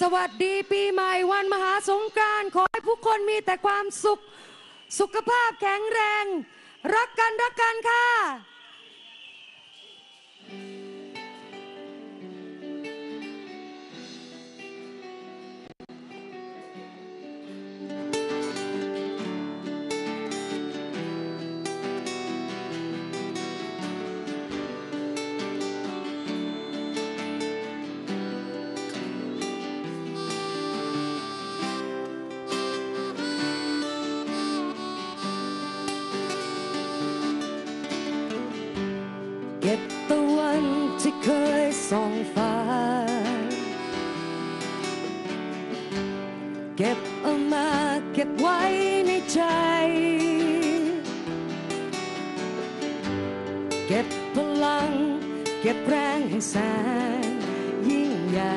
สวัสดีปีใหม่วันมหาสงกรานต์ขอให้ผู้คนมีแต่ความสุข สุขภาพแข็งแรง รักกันรักกันค่ะ ใจ เก็บพลัง เก็บแรงแห้แสงยิ่งใหญ่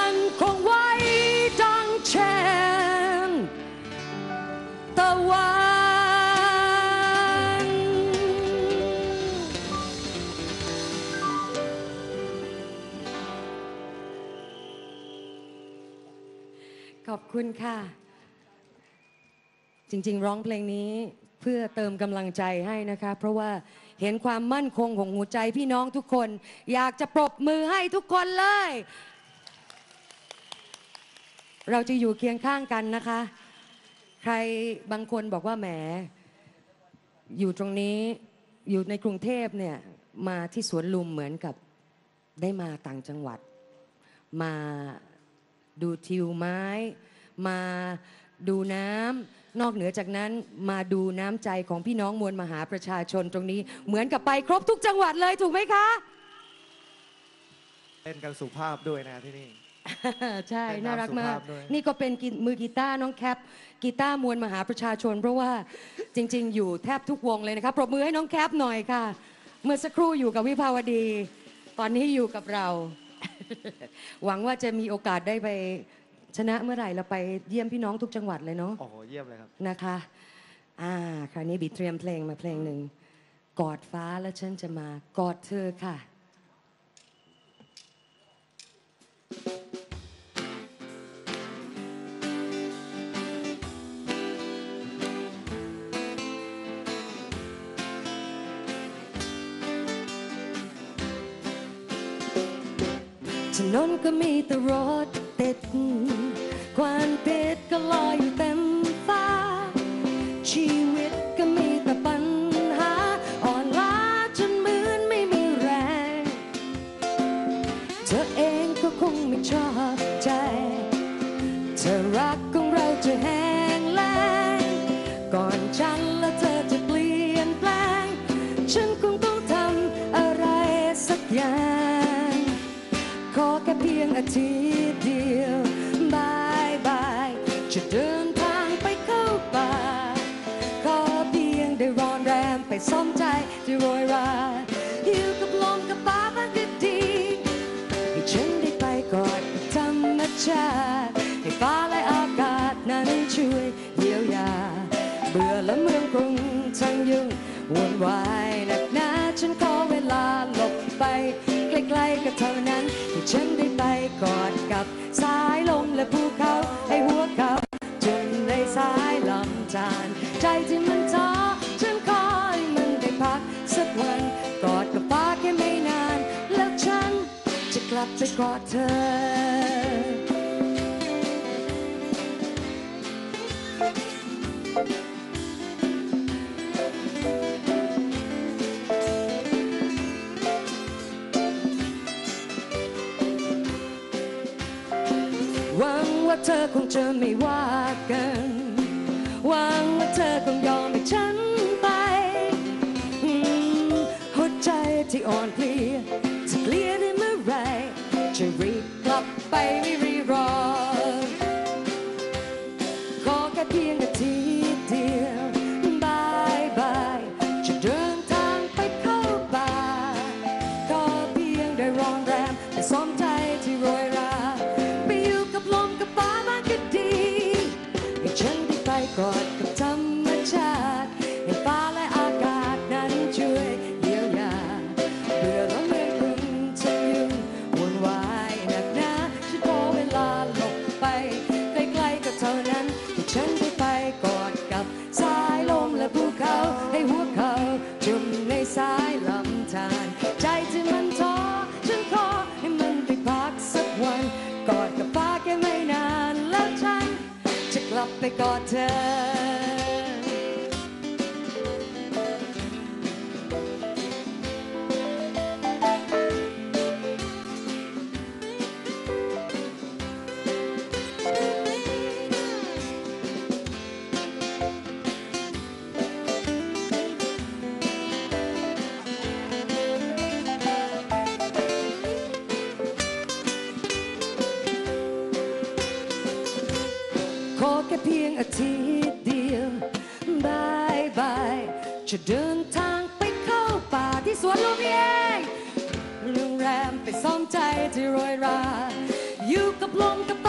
มั่นคงไว้ดังเช่นตะวันขอบคุณค่ะ จริง ๆ ร้องเพลงนี้เพื่อเติมกำลังใจให้นะคะ เพราะว่าเห็นความมั่นคงของหัวใจพี่น้องทุกคน อยากจะปรบมือให้ทุกคนเลย เราจะอยู่เคียงข้างกันนะคะ ใครบางคนบอกว่าแหม อยู่ตรงนี้อยู่ในกรุงเทพเนี่ยมาที่สวนลุมเหมือนกับได้มาต่างจังหวัด มาดูทิวไม้ มาดูน้ำนอกเหนือจากนั้นมาดูน้ำใจของพี่น้องมวลมหาประชาชนตรงนี้ เหมือนกับไปครบทุกจังหวัดเลยถูกไหมคะ เล่นกันสุภาพด้วยนะที่นี่ ใช่เป็นน้ำน่ารักมากสุภาพด้วยนี่ก็เป็นกีมือกีตาร์น้องแคปกีตาร์มวลมหาประชาชน เพราะว่าจริง ๆ อยู่แทบทุกวงเลยนะคะปรบมือให้น้องแคปหน่อยค่ะ เมื่อสักครู่อยู่กับวิภาวดี ตอนนี้อยู่กับเรา หวังว่าจะมีโอกาสได้ไปชนะเมื่อไหร่เราไปเยี่ยมพี่น้องทุกจังหวัดเลยเนาะโอ้โหเยี่ยมเลยครับนะคะอ่าคราวนี้บีเตรียมเพลงมาเพลงหนึ่งกอดฟ้าแล้วฉันจะมากอดเธอค่ะ นนก็มีแต่รถติด ควันพิดก็ลอยอยู่เต็ม จะเดินทางไปเข้าป่าขอเพียงได้รอนแรมไปสมใจที่โรยราหิวกับลมกับฟ้าบ้างก็ดีให้ฉันได้ไปกอดธรรมชาติให้ฟ้าและอากาศนั้นช่วยเยียวยา เบื่อและเมืองกรุงทั้งยุ่งวุ่นวายหนักหนาฉันขอเวลาหลบไป ใกล้ๆกับเท่านั้นให้ฉันได้ กลับไปกอดเธอ หวังว่าเธอคงจะไม่ว่ากัน หวังว่าเธอคงยอมให้ฉันไป หัวใจที่อ่อนเพลีย กลั ก ค่เพียงอาทิตย์เดียวบายบายจะเดินทางไปเข้าป่าที่สวนลุมเองโรงแรมไปซ่อมใจที่โรยรา อยู่กับลมกับ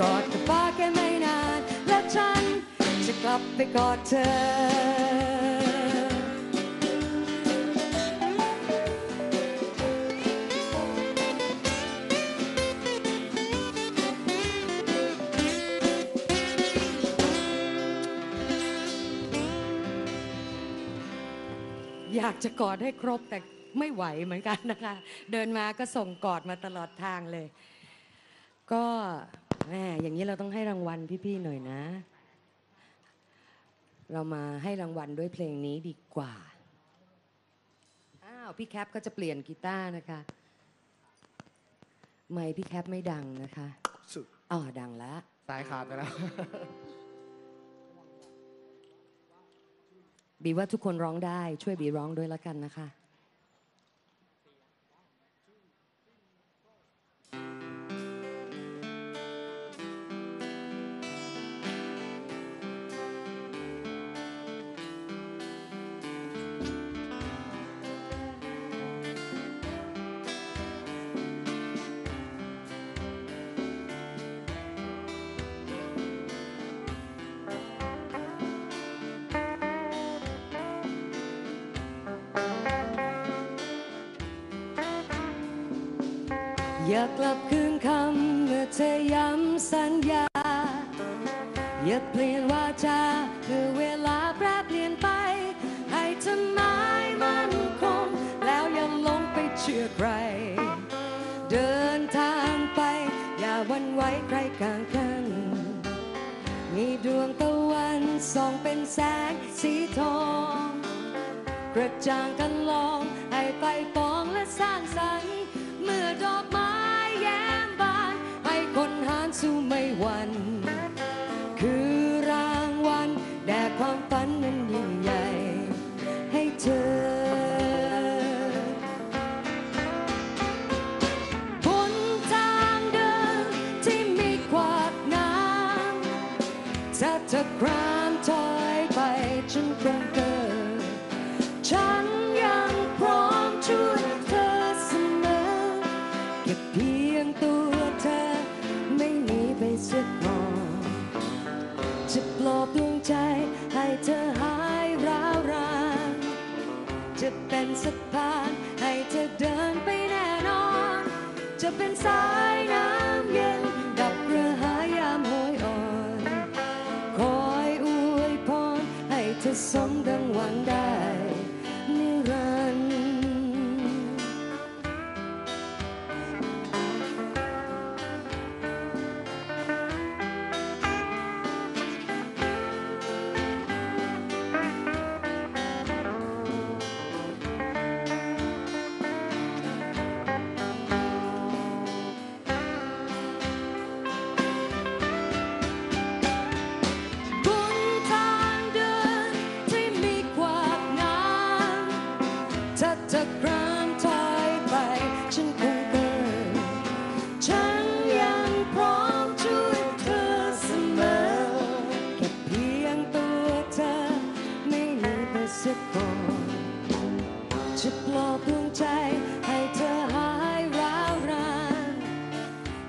กอดกับฟ้าแค่ไม่นาน และฉันจะกลับไปกอดเธอคากจะกอดให้ครบแต่ไม่ไหวเหมือนกันนะคะ เดินมาก็ส่งกอดมาตลอดทางเลย ก็ แหมอย่างนี้เราต้องให้รางวัลพี่ๆหน่อยนะ เรามาให้รางวัลด้วยเพลงนี้ดีกว่า อ้าว พี่แคปก็จะเปลี่ยนกีตาร์นะคะ ไม่พี่แคปไม่ดังนะคะสุดอ๋อดังแล้ว สายขาดไปแล้ว บีว่าทุกคนร้องได้ช่วยบีร้องด้วยละกันนะคะ อย่ากลับคืนคำเมื่อเธอย้ำสัญญา อย่าเปลี่ยนวาจาคือเวลาแปรเปลี่ยนไป ให้เธอหมมันคง แล้วย่าหลงไปเชื่อใคร เดินทางไป อย่าวันไหวใครกลางกัน มีดวงตะวันส่องเป็นแสงสีทองกระจ่างกันลอง ให้ไปปองและสร้างสรรค์ มื่อดอกไม้แย้มบานให้คนหานสู้ไม่หวันคือรางวัลแด่ความฝันนั้นยิ่งใหญ่ ให้เธอบนทางเดินที่มีขวากน้ำถ้าเธอครามถอยไปฉันคงเกิดฉัน สะพานให้เธอเดินไปแน่นอน จะเป็นสาย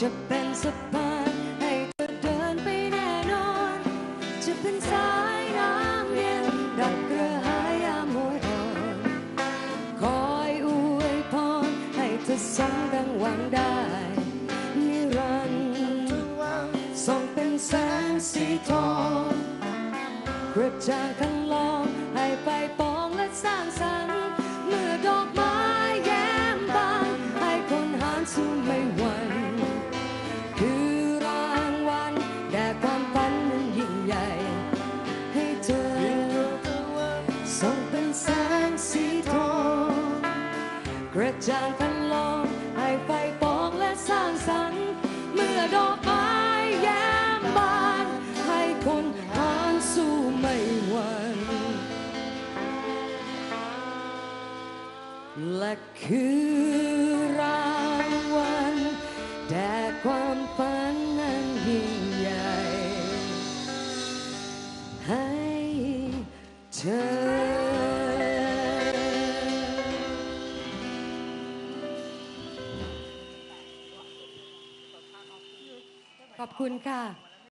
จะเป็นสะพานให้เธอเดินไปแน่นอน จะเป็นสายน้ำเย็นดับกระหายยามโหยอ่อนคอยอวยพรให้เธอสมดังหวังได้นิรันดร์ส่องเป็นแสงสีทองกระจ่างคันลองให้ไปปองและสร้างสรรค์ จางคันลองให้ไฟปองและสร้างสรรค์ เมื่อดอกไม้แย้มบาน ให้คนหานสู้ไม่หวั่นและคือ คุณค่ะ